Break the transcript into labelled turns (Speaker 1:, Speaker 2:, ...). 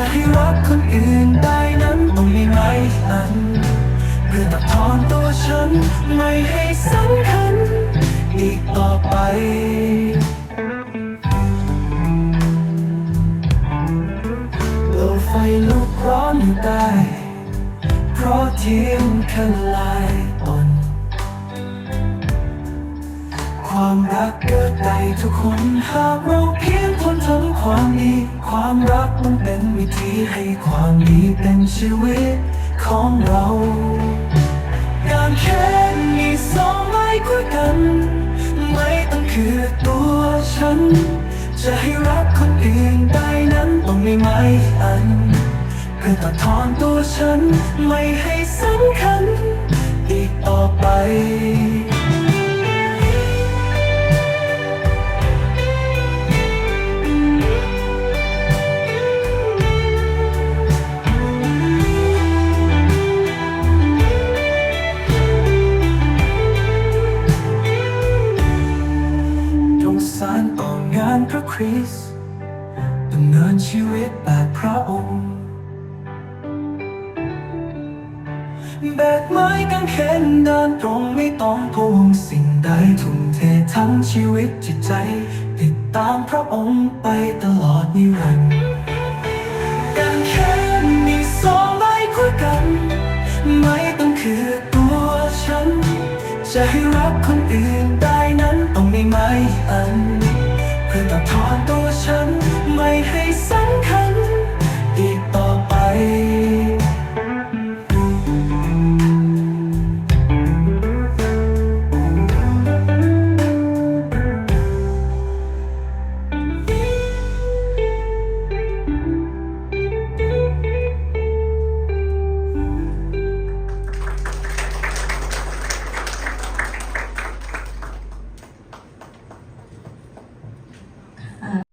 Speaker 1: จะให้รักคนอื่นได้นั้นต้องมีไม้สันเพื่อตัดทอนตัวฉันไม่ให้สำคัญอีกต่อไปโลไฟลุกร้อนได้เพราะเทียนขันลาย ทุกคนหากเราเพียงทนทำความดี ความรักมันเป็นวิธีให้ความดีเป็นชีวิตของเราการแค่มีสองไม้คุยกัน ไม่ต้องคือตัวฉัน จะให้รักคนอื่นได้นั้นต้องมีไม้อัน เพื่อตัดทอนตัวฉันไม่ให้สำคัญอีกต่อไป สารต่องานพระคริสต์ดำเนินชีวิตแบบพระองค์แบกไม้กางเขนเดินตรงไม่ต้องพวงสิ่งใดทุ่มเททั้งชีวิตจิตใจ ติดตามพระองค์ไปตลอดนิรันดร์การ ให้รักคนอื่นได้นั้นต้องไม่ไม้อัน เพื่อตัดทอนตัวฉันไม่ให้สำคัญ